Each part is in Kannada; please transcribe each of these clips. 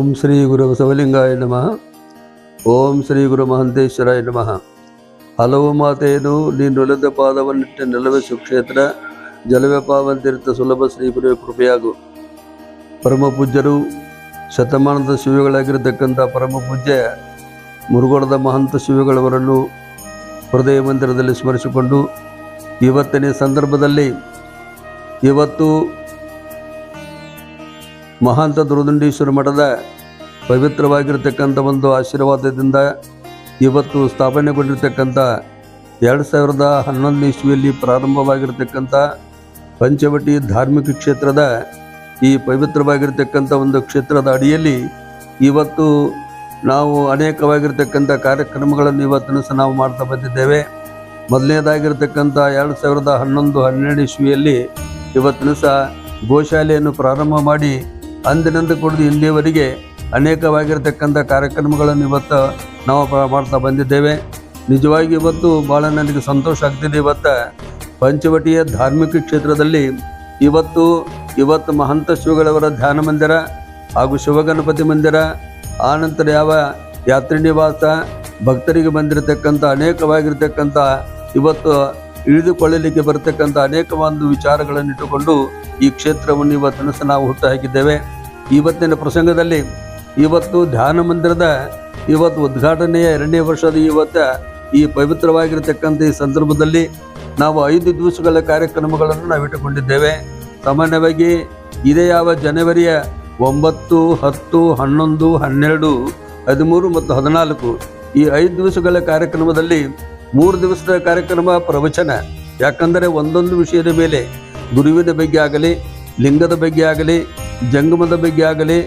ಓಂ ಶ್ರೀ ಗುರು ಬಸವಲಿಂಗಾಯ ನಮಃ. ಓಂ ಶ್ರೀ ಗುರು ಮಹಂತೇಶ್ವರಾಯ ನಮಃ. ಹಲವು ಮಾತೇನು ನೀನೊಲಿದ ಪಾದವನ್ನಿಟ್ಟ ನೆಲವೇ ಸುಕ್ಷೇತ್ರ ಜಲವೇ ಪಾವಂತಿರ್ತ ಸುಲಭ ಶ್ರೀ ಗುರುವೆ ಕೃಪೆಯಾಗು. ಪರಮ ಪೂಜ್ಯರು, ಶತಮಾನದ ಶಿವಗಳಾಗಿರತಕ್ಕಂಥ ಪರಮ ಪೂಜ್ಯ ಮುರುಗೋಡದ ಮಹಂತ ಶಿವಗಳವರನ್ನು ಹೃದಯ ಮಂದಿರದಲ್ಲಿ ಸ್ಮರಿಸಿಕೊಂಡು, ಇವತ್ತಿನ ಸಂದರ್ಭದಲ್ಲಿ ಇವತ್ತು ಮಹಾಂತ ದುರುದಂಡೀಶ್ವರ ಮಠದ ಪವಿತ್ರವಾಗಿರತಕ್ಕಂಥ ಒಂದು ಆಶೀರ್ವಾದದಿಂದ ಇವತ್ತು ಸ್ಥಾಪನೆಗೊಂಡಿರ್ತಕ್ಕಂಥ ಎರಡು ಸಾವಿರದ ಹನ್ನೊಂದನೇ ಇಸ್ವಿಯಲ್ಲಿ ಪ್ರಾರಂಭವಾಗಿರ್ತಕ್ಕಂಥ ಪಂಚವಟಿ ಧಾರ್ಮಿಕ ಕ್ಷೇತ್ರದ ಈ ಪವಿತ್ರವಾಗಿರ್ತಕ್ಕಂಥ ಒಂದು ಕ್ಷೇತ್ರದ ಅಡಿಯಲ್ಲಿ ಇವತ್ತು ನಾವು ಅನೇಕವಾಗಿರ್ತಕ್ಕಂಥ ಕಾರ್ಯಕ್ರಮಗಳನ್ನು ಇವತ್ತಿನ ಸಹ ನಾವು ಮಾಡ್ತಾ ಬಂದಿದ್ದೇವೆ. ಮೊದಲನೇದಾಗಿರ್ತಕ್ಕಂಥ ಎರಡು ಸಾವಿರದ ಹನ್ನೊಂದು ಹನ್ನೆರಡು ಇಸ್ವಿಯಲ್ಲಿ ಇವತ್ತಿನ ಸಹ ಗೋಶಾಲೆಯನ್ನು ಪ್ರಾರಂಭ ಮಾಡಿ ಅಂದಿನಿಂದ ಕುಡಿದು ಇಲ್ಲಿಯವರೆಗೆ ಅನೇಕವಾಗಿರತಕ್ಕಂಥ ಕಾರ್ಯಕ್ರಮಗಳನ್ನು ಇವತ್ತು ನಾವು ಮಾಡ್ತಾ ಬಂದಿದ್ದೇವೆ. ನಿಜವಾಗಿ ಇವತ್ತು ಭಾಳ ನನಗೆ ಸಂತೋಷ ಆಗ್ತಿದೆ. ಇವತ್ತು ಪಂಚವಟಿಯ ಧಾರ್ಮಿಕ ಕ್ಷೇತ್ರದಲ್ಲಿ ಇವತ್ತು ಇವತ್ತು ಮಹಂತ ಶಿವಗಳವರ ಧ್ಯಾನ ಮಂದಿರ ಹಾಗೂ ಶಿವಗಣಪತಿ ಮಂದಿರ, ಆನಂತರ ಯಾವ ಯಾತ್ರಿ ನಿವಾಸ ಭಕ್ತರಿಗೆ ಬಂದಿರತಕ್ಕಂಥ ಅನೇಕವಾಗಿರ್ತಕ್ಕಂಥ ಇವತ್ತು ಇಳಿದುಕೊಳ್ಳಲಿಕ್ಕೆ ಬರತಕ್ಕಂಥ ಅನೇಕ ಒಂದು ವಿಚಾರಗಳನ್ನು ಇಟ್ಟುಕೊಂಡು ಈ ಕ್ಷೇತ್ರವನ್ನು ಇವತ್ತಿನ ನಾವು ಹುಟ್ಟು ಇವತ್ತಿನ ಪ್ರಸಂಗದಲ್ಲಿ ಇವತ್ತು ಧ್ಯಾನ ಮಂದಿರದ ಇವತ್ತು ಉದ್ಘಾಟನೆಯ ಎರಡನೇ ವರ್ಷದ ಇವತ್ತು ಈ ಪವಿತ್ರವಾಗಿರತಕ್ಕಂಥ ಈ ಸಂದರ್ಭದಲ್ಲಿ ನಾವು ಐದು ದಿವಸಗಳ ಕಾರ್ಯಕ್ರಮಗಳನ್ನು ನಾವು ಇಟ್ಟುಕೊಂಡಿದ್ದೇವೆ. ಸಾಮಾನ್ಯವಾಗಿ ಇದೇ ಯಾವ ಜನವರಿಯ ಒಂಬತ್ತು, ಹತ್ತು, ಹನ್ನೊಂದು, ಹನ್ನೆರಡು, ಹದಿಮೂರು ಮತ್ತು ಹದಿನಾಲ್ಕು ಈ ಐದು ದಿವಸಗಳ ಕಾರ್ಯಕ್ರಮದಲ್ಲಿ ಮೂರು ದಿವಸದ ಕಾರ್ಯಕ್ರಮ ಪ್ರವಚನ. ಯಾಕಂದರೆ ಒಂದೊಂದು ವಿಷಯದ ಮೇಲೆ ಗುರುವಿನ ಬಗ್ಗೆ ಆಗಲಿ, ಲಿಂಗದ ಬಗ್ಗೆ ಆಗಲಿ, ಜಂಗಮದ ಬಗ್ಗೆ ಆಗಲಿ,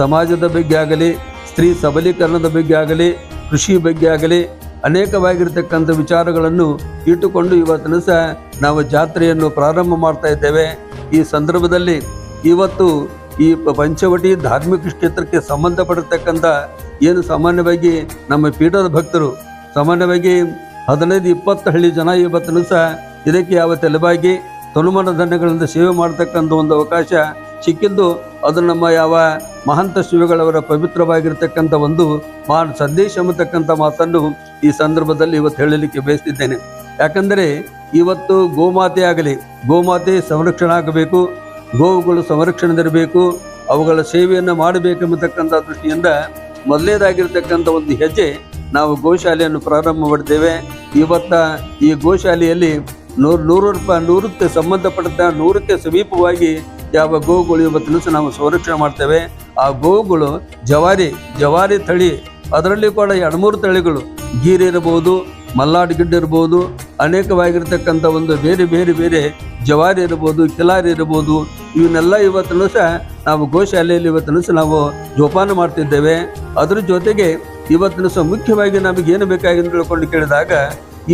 ಸಮಾಜದ ಬಗ್ಗೆ ಆಗಲಿ, ಸ್ತ್ರೀ ಸಬಲೀಕರಣದ ಬಗ್ಗೆ ಆಗಲಿ, ಕೃಷಿ ಬಗ್ಗೆ ಆಗಲಿ ಅನೇಕವಾಗಿರ್ತಕ್ಕಂಥ ವಿಚಾರಗಳನ್ನು ಇಟ್ಟುಕೊಂಡು ಇವತ್ತಿನ ಸಹ ನಾವು ಜಾತ್ರೆಯನ್ನು ಪ್ರಾರಂಭ ಮಾಡ್ತಾ ಇದ್ದೇವೆ. ಈ ಸಂದರ್ಭದಲ್ಲಿ ಇವತ್ತು ಈ ಪಂಚವಟಿ ಧಾರ್ಮಿಕ ಕ್ಷೇತ್ರಕ್ಕೆ ಸಂಬಂಧಪಟ್ಟಿರ್ತಕ್ಕಂಥ ಏನು ಸಾಮಾನ್ಯವಾಗಿ ನಮ್ಮ ಪೀಠದ ಭಕ್ತರು, ಸಾಮಾನ್ಯವಾಗಿ ಹದಿನೈದು ಇಪ್ಪತ್ತು ಹಳ್ಳಿ ಜನ ಇವತ್ತು ದಿವಸ ಇದಕ್ಕೆ ಯಾವ ತಲೆಬಾಗಿ ತನುಮನ ಸೇವೆ ಮಾಡತಕ್ಕಂಥ ಒಂದು ಅವಕಾಶ ಸಿಕ್ಕಿದ್ದು ಅದು ನಮ್ಮ ಯಾವ ಮಹಂತ ಶಿವಗಳವರ ಪವಿತ್ರವಾಗಿರ್ತಕ್ಕಂಥ ಒಂದು ಮಹಾನ್ ಸಂದೇಶ ಎಂಬತಕ್ಕಂಥ ಮಾತನ್ನು ಈ ಸಂದರ್ಭದಲ್ಲಿ ಇವತ್ತು ಹೇಳಲಿಕ್ಕೆ ಬಯಸ್ತಿದ್ದೇನೆ. ಯಾಕಂದರೆ ಇವತ್ತು ಗೋಮಾತೆ ಆಗಲಿ, ಗೋಮಾತೆ ಸಂರಕ್ಷಣೆ ಆಗಬೇಕು, ಗೋವುಗಳು ಸಂರಕ್ಷಣೆದಿರಬೇಕು, ಅವುಗಳ ಸೇವೆಯನ್ನು ಮಾಡಬೇಕೆಂಬತಕ್ಕಂಥ ದೃಷ್ಟಿಯಿಂದ ಮೊದಲನೇದಾಗಿರ್ತಕ್ಕಂಥ ಒಂದು ಹೆಜ್ಜೆ ನಾವು ಗೋಶಾಲೆಯನ್ನು ಪ್ರಾರಂಭ ಮಾಡಿದ್ದೇವೆ. ಇವತ್ತ ಈ ಗೋಶಾಲೆಯಲ್ಲಿ ನೂರು ನೂರು ರೂಪಾಯಿ ನೂರಕ್ಕೆ ಸಂಬಂಧಪಟ್ಟ ನೂರಕ್ಕೆ ಸಮೀಪವಾಗಿ ಯಾವ ಗೋವುಗಳು ಇವತ್ತು ನಾವು ಸಂರಕ್ಷಣೆ ಮಾಡ್ತೇವೆ. ಆ ಗೋವುಗಳು ಜವಾರಿ ಜವಾರಿ ತಳಿ, ಅದರಲ್ಲಿ ಕೂಡ ಎರಡು ಮೂರು ತಳಿಗಳು, ಗೀರಿ ಇರಬಹುದು ಮಲ್ಲಾಡ್ ಗಿಡ್ಡ ಇರ್ಬೋದು, ಅನೇಕವಾಗಿರ್ತಕ್ಕಂಥ ಒಂದು ಬೇರೆ ಬೇರೆ ಬೇರೆ ಜವಾರಿ ಇರ್ಬೋದು, ಕಿಲಾರಿ ಇರ್ಬೋದು ಇವನ್ನೆಲ್ಲ ಇವತ್ತು ಸಹ ನಾವು ಗೋಶಾಲೆಯಲ್ಲಿ ಇವತ್ತು ಸಹ ನಾವು ಜೋಪಾನ ಮಾಡ್ತಿದ್ದೇವೆ. ಅದರ ಜೊತೆಗೆ ಇವತ್ತಿನ ಸಹ ಮುಖ್ಯವಾಗಿ ನಮಗೆ ಏನು ಬೇಕಾಗಿ ತಿಳ್ಕೊಂಡು ಕೇಳಿದಾಗ,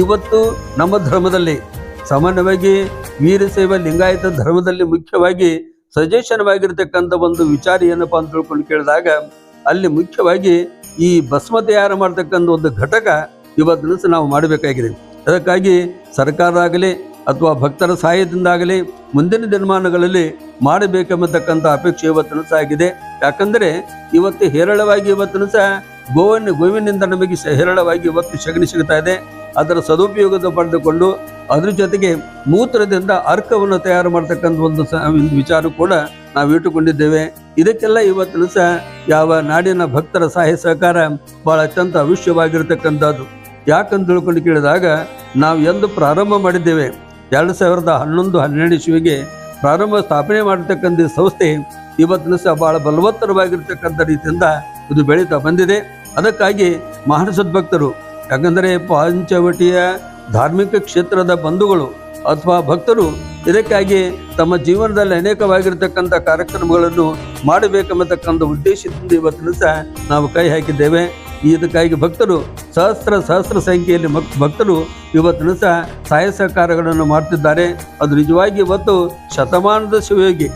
ಇವತ್ತು ನಮ್ಮ ಧರ್ಮದಲ್ಲಿ ಸಾಮಾನ್ಯವಾಗಿ ವೀರಶೈವ ಲಿಂಗಾಯತ ಧರ್ಮದಲ್ಲಿ ಮುಖ್ಯವಾಗಿ ಸಜೆಷನ್ವಾಗಿರ್ತಕ್ಕಂಥ ಒಂದು ವಿಚಾರ ಏನಪ್ಪ ಅಂತ ತಿಳ್ಕೊಂಡು ಕೇಳಿದಾಗ, ಅಲ್ಲಿ ಮುಖ್ಯವಾಗಿ ಈ ಭಸ್ಮ ತಯಾರು ಮಾಡ್ತಕ್ಕಂಥ ಒಂದು ಘಟಕ ಇವತ್ತಿನ ಸಹ ನಾವು ಮಾಡಬೇಕಾಗಿದೆ. ಅದಕ್ಕಾಗಿ ಸರ್ಕಾರ ಆಗಲಿ ಅಥವಾ ಭಕ್ತರ ಸಹಾಯದಿಂದಾಗಲಿ ಮುಂದಿನ ದಿನಮಾನಗಳಲ್ಲಿ ಮಾಡಬೇಕೆಂಬತಕ್ಕಂಥ ಅಪೇಕ್ಷೆ ಇವತ್ತು ಸಹ ಆಗಿದೆ ಯಾಕಂದರೆ ಇವತ್ತು ಹೇರಳವಾಗಿ ಇವತ್ತಿನ ಸಹ ಗೋವನ್ನು ಗೋವಿನಿಂದ ನಮಗೆ ಹೇರಳವಾಗಿ ಇವತ್ತು ಶಗಣಿ ಸಿಗ್ತಾ ಇದೆ. ಅದರ ಸದುಪಯೋಗದ ಪಡೆದುಕೊಂಡು ಅದ್ರ ಜೊತೆಗೆ ಮೂತ್ರದಿಂದ ಅರ್ಕವನ್ನು ತಯಾರು ಮಾಡ್ತಕ್ಕಂಥ ಒಂದು ಸ ವಿಚಾರ ಕೂಡ ನಾವು ಇಟ್ಟುಕೊಂಡಿದ್ದೇವೆ. ಇದಕ್ಕೆಲ್ಲ ಇವತ್ತಿನ ಸಹ ಯಾವ ನಾಡಿನ ಭಕ್ತರ ಸಹಾಯ ಸಹಕಾರ ಬಹಳ ಅತ್ಯಂತ ಅವಶ್ಯವಾಗಿರತಕ್ಕಂಥದ್ದು. ಯಾಕಂತ ತಿಳ್ಕೊಂಡು ಕೇಳಿದಾಗ ನಾವು ಎಂದು ಪ್ರಾರಂಭ ಮಾಡಿದ್ದೇವೆ. ಎರಡು ಸಾವಿರದ ಹನ್ನೊಂದು ಹನ್ನೆರಡು ಇಸುವಿಗೆ ಪ್ರಾರಂಭ ಸ್ಥಾಪನೆ ಮಾಡಿರ್ತಕ್ಕಂಥ ಸಂಸ್ಥೆ ಇವತ್ತಿನ ಸಹ ಭಾಳ ಬಲವತ್ತರವಾಗಿರ್ತಕ್ಕಂಥ ರೀತಿಯಿಂದ ಇದು ಬೆಳೀತಾ ಬಂದಿದೆ. ಅದಕ್ಕಾಗಿ ಮಹಾನ್ ಭಕ್ತರು ಯಾಕಂದರೆ ಪಂಚವಟಿಯ ಧಾರ್ಮಿಕ ಕ್ಷೇತ್ರದ ಬಂಧುಗಳು ಅಥವಾ ಭಕ್ತರು ಇದಕ್ಕಾಗಿ ತಮ್ಮ ಜೀವನದಲ್ಲಿ ಅನೇಕವಾಗಿರ್ತಕ್ಕಂಥ ಕಾರ್ಯಕ್ರಮಗಳನ್ನು ಮಾಡಬೇಕೆಂಬತಕ್ಕಂಥ ಉದ್ದೇಶದಿಂದ ಇವತ್ತಿನ ಸಹ ನಾವು ಕೈ ಹಾಕಿದ್ದೇವೆ. ಇದಕ್ಕಾಗಿ ಭಕ್ತರು ಸಹಸ್ರ ಸಹಸ್ರ ಸಂಖ್ಯೆಯಲ್ಲಿ ಮಕ್ ಭಕ್ತರು ಇವತ್ತಿನ ಸಹ ಸಹಾಯ ಸಹಕಾರಗಳನ್ನು ಮಾಡ್ತಿದ್ದಾರೆ. ಅದು ನಿಜವಾಗಿ ಇವತ್ತು ಶತಮಾನದ ಶಿವಯೋಗಿ.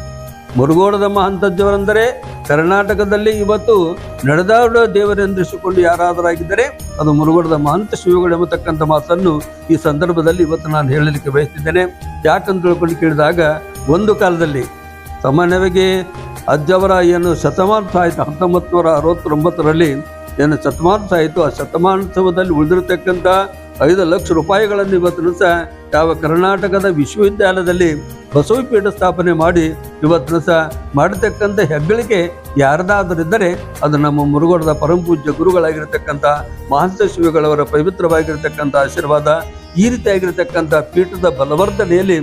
ಮುರುಗೋಡದ ಮಹಂತಜ್ಜವರೆಂದರೆ ಕರ್ನಾಟಕದಲ್ಲಿ ಇವತ್ತು ನಡೆದಾಡುವ ದೇವರೆಂದಿಸಿಕೊಂಡು ಯಾರಾದರಾಗಿದ್ದರೆ ಅದು ಮುರುಗೋಡದ ಮಹಂತ ಶಿವಗಳು ಎಂಬತಕ್ಕಂಥ ಮಾತನ್ನು ಈ ಸಂದರ್ಭದಲ್ಲಿ ಇವತ್ತು ನಾನು ಹೇಳಲಿಕ್ಕೆ ಬಯಸ್ತಿದ್ದೇನೆ. ಯಾಕಂತ ತಿಳ್ಕೊಂಡು ಕೇಳಿದಾಗ ಒಂದು ಕಾಲದಲ್ಲಿ ಸಾಮಾನ್ಯವಾಗಿ ಅಜ್ಜವರ ಏನು ಶತಮಾನ ಆಯಿತು ಹತ್ತೊಂಬತ್ತು ನೂರ ಅರವತ್ತೊಂಬತ್ತರಲ್ಲಿ ಏನು ಶತಮಾನೋತ್ಸವ ಆಯಿತು, ಆ ಶತಮಾನೋತ್ಸವದಲ್ಲಿ ಉಳಿದಿರತಕ್ಕಂಥ ಐದು ಲಕ್ಷ ರೂಪಾಯಿಗಳನ್ನು ಇವತ್ತಿನ ಸಹ ಯಾವ ಕರ್ನಾಟಕದ ವಿಶ್ವವಿದ್ಯಾಲಯದಲ್ಲಿ ಬಸವಪೀಠ ಸ್ಥಾಪನೆ ಮಾಡಿ ಇವತ್ತಿನ ಸಹ ಮಾಡತಕ್ಕಂಥ ಹೆಗ್ಗಳಿಕೆ ಯಾರದಾದರಿದ್ದರೆ ಅದು ನಮ್ಮ ಮುರುಗೋಡದ ಪರಮಪೂಜ್ಯ ಗುರುಗಳಾಗಿರ್ತಕ್ಕಂಥ ಮಹಂತ ಶಿವಗಳವರ ಪವಿತ್ರವಾಗಿರ್ತಕ್ಕಂಥ ಆಶೀರ್ವಾದ, ಈ ರೀತಿಯಾಗಿರ್ತಕ್ಕಂಥ ಪೀಠದ ಬಲವರ್ಧನೆಯಲ್ಲಿ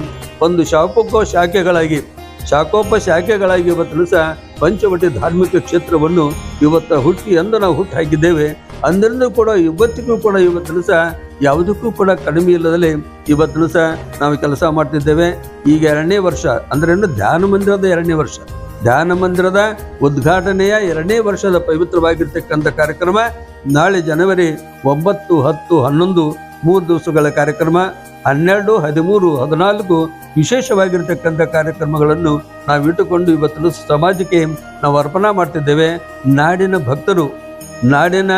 ಒಂದು ಶಾಪಕೋ ಶಾಖೆಗಳಾಗಿ ಶಾಖೋಪ ಶಾಖೆಗಳಾಗಿ ಇವತ್ತು ಸಹ ಪಂಚವಟಿ ಧಾರ್ಮಿಕ ಕ್ಷೇತ್ರವನ್ನು ಇವತ್ತು ಹುಟ್ಟಿ ಎಂದು ನಾವು ಹುಟ್ಟು ಹಾಕಿದ್ದೇವೆ. ಅಂದ್ರಿಂದ ಕೂಡ ಇವತ್ತಿಗೂ ಕೂಡ ಇವತ್ತು ಸಹ ಯಾವುದಕ್ಕೂ ಕೂಡ ಕಡಿಮೆ ಇಲ್ಲದಲ್ಲಿ ಇವತ್ತು ಸಹ ನಾವು ಕೆಲಸ ಮಾಡ್ತಿದ್ದೇವೆ. ಈಗ ಎರಡನೇ ವರ್ಷ ಅಂದ್ರೆ ಧ್ಯಾನ ಮಂದಿರದ ಎರಡನೇ ವರ್ಷ. ಧ್ಯಾನ ಮಂದಿರದ ಉದ್ಘಾಟನೆಯ ಎರಡನೇ ವರ್ಷದ ಪವಿತ್ರವಾಗಿರ್ತಕ್ಕಂಥ ಕಾರ್ಯಕ್ರಮ ನಾಳೆ ಜನವರಿ ಒಂಬತ್ತು, ಹತ್ತು, ಹನ್ನೊಂದು, ಮೂರು ದಿವಸಗಳ ಕಾರ್ಯಕ್ರಮ, ಹನ್ನೆರಡು, ಹದಿಮೂರು, ಹದಿನಾಲ್ಕು ವಿಶೇಷವಾಗಿರ್ತಕ್ಕಂಥ ಕಾರ್ಯಕ್ರಮಗಳನ್ನು ನಾವು ಇಟ್ಟುಕೊಂಡು ಇವತ್ತು ಸಮಾಜಕ್ಕೆ ನಾವು ಅರ್ಪಣೆ ಮಾಡ್ತಿದ್ದೇವೆ. ನಾಡಿನ ಭಕ್ತರು, ನಾಡಿನ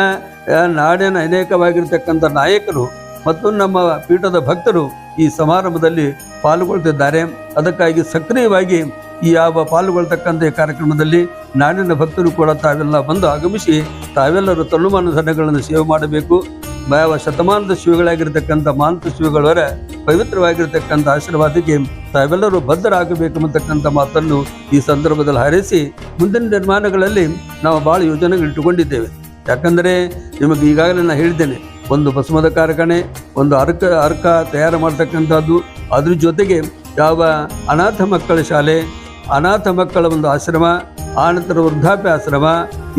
ನಾಡಿನ ಅನೇಕವಾಗಿರ್ತಕ್ಕಂಥ ನಾಯಕರು ಮತ್ತು ನಮ್ಮ ಪೀಠದ ಭಕ್ತರು ಈ ಸಮಾರಂಭದಲ್ಲಿ ಪಾಲ್ಗೊಳ್ತಿದ್ದಾರೆ. ಅದಕ್ಕಾಗಿ ಸಕ್ರಿಯವಾಗಿ ಈ ಯಾವ ಪಾಲ್ಗೊಳ್ತಕ್ಕಂಥ ಕಾರ್ಯಕ್ರಮದಲ್ಲಿ ನಾಡಿನ ಭಕ್ತರು ಕೂಡ ತಾವೆಲ್ಲ ಬಂದು ಆಗಮಿಸಿ ತಾವೆಲ್ಲರೂ ತನುಮಾನ ಧನಗಳನ್ನು ಸೇವೆ ಮಾಡಬೇಕು. ಶತಮಾನದ ಶಿವಗಳಾಗಿರ್ತಕ್ಕಂಥ ಮಾಂತ ಶಿವಗಳವರ ಪವಿತ್ರವಾಗಿರ್ತಕ್ಕಂಥ ಆಶೀರ್ವಾದಕ್ಕೆ ತಾವೆಲ್ಲರೂ ಬದ್ಧರಾಗಬೇಕು ಅಂತಕ್ಕಂಥ ಮಾತನ್ನು ಈ ಸಂದರ್ಭದಲ್ಲಿ ಹಾರೈಸಿ ಮುಂದಿನ ನಿರ್ಮಾಣಗಳಲ್ಲಿ ನಾವು ಭಾಳ ಯೋಜನೆಗಳು ಇಟ್ಟುಕೊಂಡಿದ್ದೇವೆ ಯಾಕಂದರೆ ನಿಮಗೆ ಈಗಾಗಲೇ ನಾನು ಹೇಳಿದ್ದೇನೆ, ಒಂದು ಬಸಮದ ಕಾರ್ಖಾನೆ, ಒಂದು ಅರ್ಕ ಅರ್ಕ ತಯಾರು ಮಾಡ್ತಕ್ಕಂಥದ್ದು, ಅದ್ರ ಜೊತೆಗೆ ಯಾವ ಅನಾಥ ಮಕ್ಕಳ ಶಾಲೆ, ಅನಾಥ ಮಕ್ಕಳ ಒಂದು ಆಶ್ರಮ ಆನಂತರ ವೃದ್ಧಾಪ್ಯ ಆಶ್ರಮ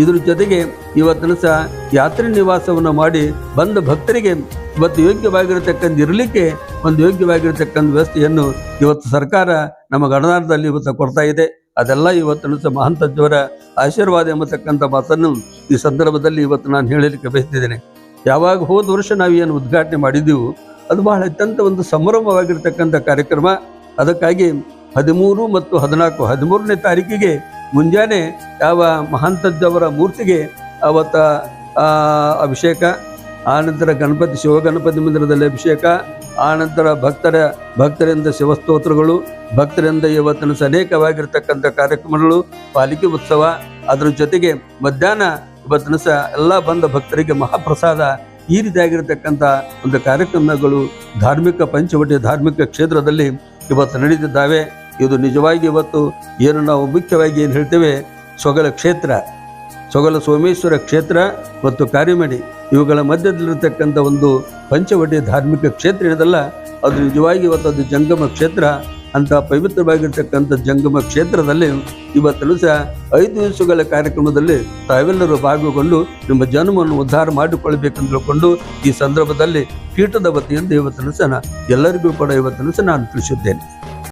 ಇದ್ರ ಜೊತೆಗೆ ಇವತ್ತಿನ ಸಹ ಯಾತ್ರೆ ನಿವಾಸವನ್ನು ಮಾಡಿ ಬಂದ ಭಕ್ತರಿಗೆ ಇವತ್ತು ಯೋಗ್ಯವಾಗಿರತಕ್ಕಂಥ ಇರಲಿಕ್ಕೆ ಒಂದು ಯೋಗ್ಯವಾಗಿರತಕ್ಕಂಥ ವ್ಯವಸ್ಥೆಯನ್ನು ಇವತ್ತು ಸರ್ಕಾರ ನಮ್ಮ ಗಣನಾರದಲ್ಲಿ ಇವತ್ತು ಕೊಡ್ತಾ ಇದೆ. ಅದೆಲ್ಲ ಇವತ್ತಿನ ಸಹ ಮಹಂತಜ್ಜವರ ಆಶೀರ್ವಾದ ಎಂಬತಕ್ಕಂಥ ಮಾತನ್ನು ಈ ಸಂದರ್ಭದಲ್ಲಿ ಇವತ್ತು ನಾನು ಹೇಳಲಿಕ್ಕೆ ಬಯಸ್ತಿದ್ದೇನೆ. ಯಾವಾಗ ಹೋದ ವರ್ಷ ನಾವು ಏನು ಉದ್ಘಾಟನೆ ಮಾಡಿದ್ದೆವು, ಅದು ಬಹಳ ಅತ್ಯಂತ ಒಂದು ಸಂಭ್ರಮವಾಗಿರ್ತಕ್ಕಂಥ ಕಾರ್ಯಕ್ರಮ. ಅದಕ್ಕಾಗಿ ಹದಿಮೂರು ಮತ್ತು ಹದಿನಾಲ್ಕು, ಹದಿಮೂರನೇ ತಾರೀಕಿಗೆ ಮುಂಜಾನೆ ಯಾವ ಮಹಾಂತಜ್ಜವರ ಮೂರ್ತಿಗೆ ಅವತ್ತ ಅಭಿಷೇಕ ಆನಂತರ ಗಣಪತಿ, ಶಿವಗಣಪತಿ ಮಂದಿರದಲ್ಲಿ ಅಭಿಷೇಕ ಆನಂತರ ಭಕ್ತರ, ಭಕ್ತರಿಂದ ಶಿವಸ್ತೋತ್ರಗಳು, ಭಕ್ತರಿಂದ ಇವತ್ತಿನ ಅನೇಕವಾಗಿರ್ತಕ್ಕಂಥ ಕಾರ್ಯಕ್ರಮಗಳು, ಪಾಲಿಕೆ ಉತ್ಸವ, ಅದರ ಜೊತೆಗೆ ಮಧ್ಯಾಹ್ನ ಇವತ್ತಿನ ಸಹ ಎಲ್ಲ ಬಂದ ಭಕ್ತರಿಗೆ ಮಹಾಪ್ರಸಾದ ಈ ರೀತಿಯಾಗಿರ್ತಕ್ಕಂಥ ಒಂದು ಕಾರ್ಯಕ್ರಮಗಳು ಧಾರ್ಮಿಕ ಪಂಚವಟಿ, ಧಾರ್ಮಿಕ ಕ್ಷೇತ್ರದಲ್ಲಿ ಇವತ್ತು ನಡೀತಿದ್ದಾವೆ ಇದು ನಿಜವಾಗಿ ಇವತ್ತು ಏನು ನಾವು ಮುಖ್ಯವಾಗಿ ಏನು ಹೇಳ್ತೇವೆ, ಸೊಗಲ ಕ್ಷೇತ್ರ. ಸೊಗಲ ಸೋಮೇಶ್ವರ ಕ್ಷೇತ್ರ ಮತ್ತು ಕಾರ್ಯಮಡಿ ಇವುಗಳ ಮಧ್ಯದಲ್ಲಿರತಕ್ಕಂಥ ಒಂದು ಪಂಚವಟಿ ಧಾರ್ಮಿಕ ಕ್ಷೇತ್ರ ಏನದಲ್ಲ, ಅದು ನಿಜವಾಗಿ ಇವತ್ತು ಅದು ಜಂಗಮ ಕ್ಷೇತ್ರ. ಅಂತ ಪವಿತ್ರವಾಗಿರ್ತಕ್ಕಂಥ ಜಂಗಮ ಕ್ಷೇತ್ರದಲ್ಲಿ ಇವತ್ತು ಸಹ ಐದು ದಿವಸಗಳ ಕಾರ್ಯಕ್ರಮದಲ್ಲಿ ತಾವೆಲ್ಲರೂ ಭಾಗಗೊಂಡು ನಿಮ್ಮ ಜನ್ಮವನ್ನು ಉದ್ಧಾರ ಮಾಡಿಕೊಳ್ಬೇಕಂತ ತಿಳ್ಕೊಂಡು ಈ ಸಂದರ್ಭದಲ್ಲಿ ಪೀಠದ ವತಿಯಿಂದ ಇವತ್ತು ಸಹ ಎಲ್ಲರಿಗೂ ಕೂಡ ಇವತ್ತನ್ನು ಸಹ ನಾನು ತಿಳಿಸಿದ್ದೇನೆ